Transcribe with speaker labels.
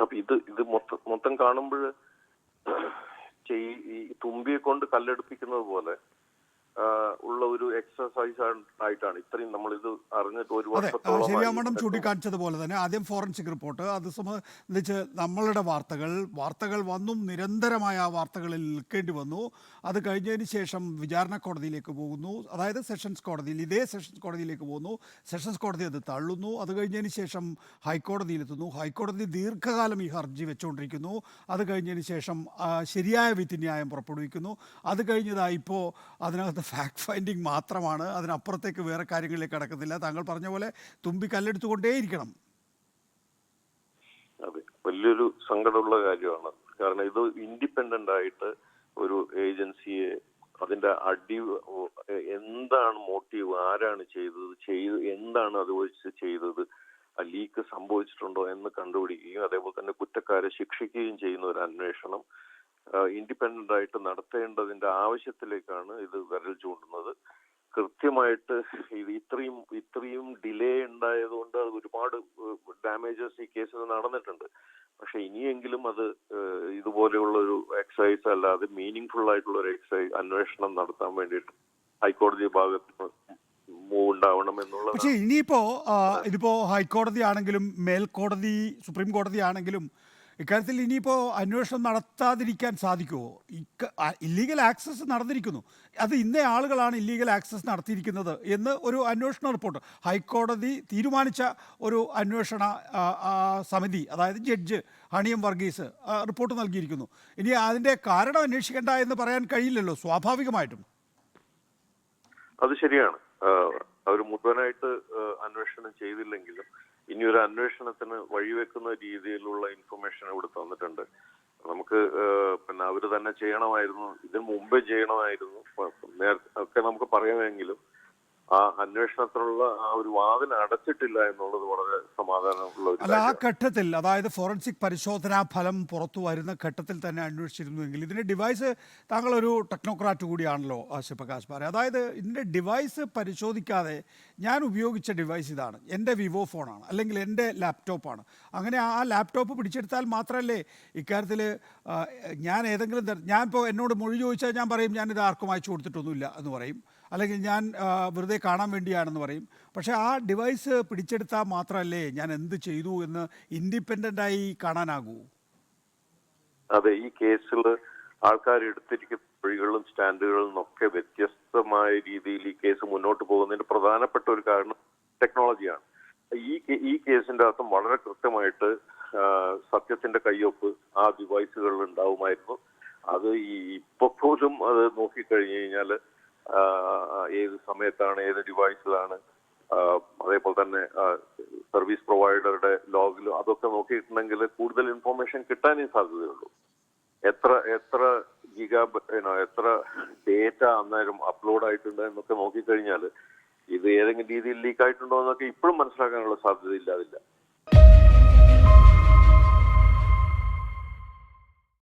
Speaker 1: അപ്പൊ ഇത് ഇത് മൊത്തം മൊത്തം കാണുമ്പോൾ ഈ തുമ്പിയെ കൊണ്ട് കല്ലെടുപ്പിക്കുന്നത് പോലെ ഒരു എക്സസൈസ് ആയിട്ടാണ്. ഇത്രയും നമ്മൾ ഇത് അറിഞ്ഞിട്ട് ഒരു വർഷത്തോളം
Speaker 2: ശരിയാമണ്ണം ചൂണ്ടിക്കാണിച്ചതുപോലെ തന്നെ ആദ്യം ഫോറൻസിക് റിപ്പോർട്ട് അത് സംബന്ധിച്ച് നമ്മളുടെ വാർത്തകൾ വാർത്തകൾ വന്നും നിരന്തരമായ ആ വാർത്തകളിൽ നിൽക്കേണ്ടി വന്നു. അത് കഴിഞ്ഞതിന് ശേഷം വിചാരണ കോടതിയിലേക്ക് പോകുന്നു. അതായത് സെഷൻസ് കോടതിയിൽ ഇതേ സെഷൻസ് കോടതിയിലേക്ക് പോകുന്നു. സെഷൻസ് കോടതി അത് തള്ളുന്നു. അത് കഴിഞ്ഞതിന് ശേഷം ഹൈക്കോടതിയിലെത്തുന്നു ഹൈക്കോടതി ദീർഘകാലം ഈ ഹർജി വെച്ചുകൊണ്ടിരിക്കുന്നു. അത് കഴിഞ്ഞതിന് ശേഷം ശരിയായ വിധിന്യായം പുറപ്പെടുവിക്കുന്നു. അത് കഴിഞ്ഞതായി ഇപ്പോൾ അതിനകത്ത് ഫാക്ട് ഫൈൻഡിങ് മാത്രമാണ് അതിനപ്പുറത്തേക്ക് വേറെ കാര്യങ്ങളിലേക്ക് കടക്കുന്നില്ല. താങ്കൾ പറഞ്ഞ പോലെ തുമ്പി കല്ലെടുത്തുകൊണ്ടേയിരിക്കണം.
Speaker 1: അതെ. വലിയൊരു സങ്കടമുള്ള കാര്യമാണ്. കാരണം ഇത് ഇൻഡിപെൻഡന്റ് ആയിട്ട് ഒരു ഏജൻസിയെ അതിന്റെ അടി എന്താണ് മോട്ടീവ് ആരാണ് ചെയ്തത്? ചെയ്ത് എന്താണ് അത് വെച്ച് ചെയ്തത്? ആ ലീക്ക് സംഭവിച്ചിട്ടുണ്ടോ എന്ന് കണ്ടുപിടിക്കുകയും അതേപോലെ തന്നെ കുറ്റക്കാരെ ശിക്ഷിക്കുകയും ചെയ്യുന്ന ഒരു അന്വേഷണം ഇൻഡിപെൻഡന്റ് ആയിട്ട് നടത്തേണ്ടതിന്റെ ആവശ്യത്തിലേക്കാണ് ഇത് വിരൽ ചൂണ്ടുന്നത്. കൃത്യമായിട്ട് ഇത് ഇത്രയും ഇത്രയും ഡിലേ ഉണ്ടായതുകൊണ്ട് ഒരുപാട് ഡാമേജസ് ഈ കേസിൽ നടന്നിട്ടുണ്ട്. പക്ഷെ ഇനിയെങ്കിലും അത് ഇതുപോലെയുള്ള ഒരു എക്സസൈസ് അല്ലാതെ മീനിങ് ഫുൾ ആയിട്ടുള്ള ഒരു എക്സസൈസ് അന്വേഷണം നടത്താൻ വേണ്ടിയിട്ട് ഹൈക്കോടതി ഭാഗത്ത്
Speaker 2: പക്ഷെ ഇനിയിപ്പോ ഇതിപ്പോ ഹൈക്കോടതി ആണെങ്കിലും മേൽക്കോടതി സുപ്രീം കോടതി ആണെങ്കിലും ഇക്കാര്യത്തിൽ ഇനിയിപ്പോൾ അന്വേഷണം നടത്താതിരിക്കാൻ സാധിക്കുമോ ഇക്ക ഇല്ലീഗൽ ആക്സസ് നടന്നിരിക്കുന്നു. അത് ഇന്ന ആളുകളാണ് ഇല്ലീഗൽ ആക്സസ് നടത്തിയിരിക്കുന്നത് എന്ന് ഒരു അന്വേഷണ റിപ്പോർട്ട്. ഹൈക്കോടതി തീരുമാനിച്ച ഒരു അന്വേഷണ സമിതി അതായത് ജഡ്ജ് ഹണിയം വർഗീസ് റിപ്പോർട്ട് നൽകിയിരിക്കുന്നു. ഇനി അതിന്റെ കാരണം അന്വേഷിക്കേണ്ട എന്ന് പറയാൻ കഴിയില്ലല്ലോ സ്വാഭാവികമായിട്ടും.
Speaker 1: അത് ശരിയാണ്. അവർ മുഴുവനായിട്ട് അന്വേഷണം ചെയ്തില്ലെങ്കിലും ഇനി ഒരു അന്വേഷണത്തിന് വഴിവെക്കുന്ന രീതിയിലുള്ള ഇൻഫർമേഷൻ ഇവിടെ തന്നിട്ടുണ്ട്. നമുക്ക് പിന്നെ അവർ തന്നെ ചെയ്യണമായിരുന്നു ഇതിന് മുമ്പേ ചെയ്യണമായിരുന്നു. നേരത്തെ ഒക്കെ നമുക്ക് പറയാമെങ്കിലും ആ അന്വേഷണത്തിനുള്ള ആ ഒരു വാതിൽ അടച്ചിട്ടില്ല എന്നുള്ളത് വളരെ സമാധാനമുള്ള ഒരു
Speaker 2: അല്ല ആ
Speaker 1: കാര്യമാണ്.
Speaker 2: ഘട്ടത്തിൽ അതായത് ഫോറൻസിക് പരിശോധനാ ഫലം പുറത്തു വരുന്ന ഘട്ടത്തിൽ തന്നെ അന്വേഷിച്ചിരുന്നുവെങ്കിൽ ഇതിന്റെ ഡിവൈസ് താങ്കൾ ഒരു ടെക്നോക്രാറ്റ് കൂടിയാണല്ലോ ആ, ശിവപ്രകാശ് പാറ അതായത് ഇതിന്റെ ഡിവൈസ് പരിശോധിക്കാതെ ഞാൻ ഉപയോഗിച്ച ഡിവൈസ് ഇതാണ്. എന്റെ വിവോ ഫോണാണ് അല്ലെങ്കിൽ എന്റെ ലാപ്ടോപ്പാണ്. അങ്ങനെ ആ ലാപ്ടോപ്പ് പിടിച്ചെടുത്താൽ മാത്രമല്ലേ ഇക്കാര്യത്തിൽ ഞാൻ ഏതെങ്കിലും തര- ഞാൻ ഇപ്പോൾ എന്നോട് മൊഴി ചോദിച്ചാൽ ഞാൻ പറയും ഞാനിത് ആർക്കും അയച്ചു കൊടുത്തിട്ടൊന്നുമില്ല എന്ന് പറയും. അല്ലെങ്കിൽ ഞാൻ വെറുതെ കാണാൻ വേണ്ടിയാണെന്ന് പറയും. പക്ഷേ ആ ഡിവൈസ് പിടിച്ചെടുത്താൽ മാത്രമല്ലേ ഞാൻ എന്ത് ചെയ്തു എന്ന് ഇൻഡിപെൻഡന്റായി കാണാനാകൂ?
Speaker 1: അതെ ഈ കേസിൽ ആൾക്കാർ എടുത്തിരിക്കുന്ന വഴികളും സ്റ്റാൻഡുകളിലും ഒക്കെ വ്യത്യസ്തമായ രീതിയിൽ ഈ കേസ് മുന്നോട്ട് പോകുന്നതിന് പ്രധാനപ്പെട്ട ഒരു കാരണം ടെക്നോളജിയാണ്. ഈ ഈ കേസിന്റെ അർത്ഥം വളരെ കൃത്യമായിട്ട് സത്യത്തിന്റെ കയ്യൊപ്പ് ആ ഡിവൈസുകളിൽ ഉണ്ടാവുമായിരുന്നു. അത് ഈ ഇപ്പോഴും അത് നോക്കിക്കഴിഞ്ഞു കഴിഞ്ഞാൽ ഏത് സമയത്താണ് ഏത് ഡിവൈസിലാണ് അതേപോലെ തന്നെ സർവീസ് പ്രൊവൈഡറുടെ ലോഗിലും അതൊക്കെ നോക്കിയിട്ടുണ്ടെങ്കിൽ കൂടുതൽ ഇൻഫോർമേഷൻ കിട്ടാനേ സാധ്യതയുള്ളൂ. എത്ര എത്ര ഗിഗാ എത്ര ഡേറ്റ അന്നേരം അപ്ലോഡ് ആയിട്ടുണ്ട് എന്നൊക്കെ നോക്കിക്കഴിഞ്ഞാൽ ഇത് ഏതെങ്കിലും രീതിയിൽ ലീക്ക് ആയിട്ടുണ്ടോ എന്നൊക്കെ ഇപ്പോഴും മനസ്സിലാക്കാനുള്ള സാധ്യത ഇല്ലാതില്ല.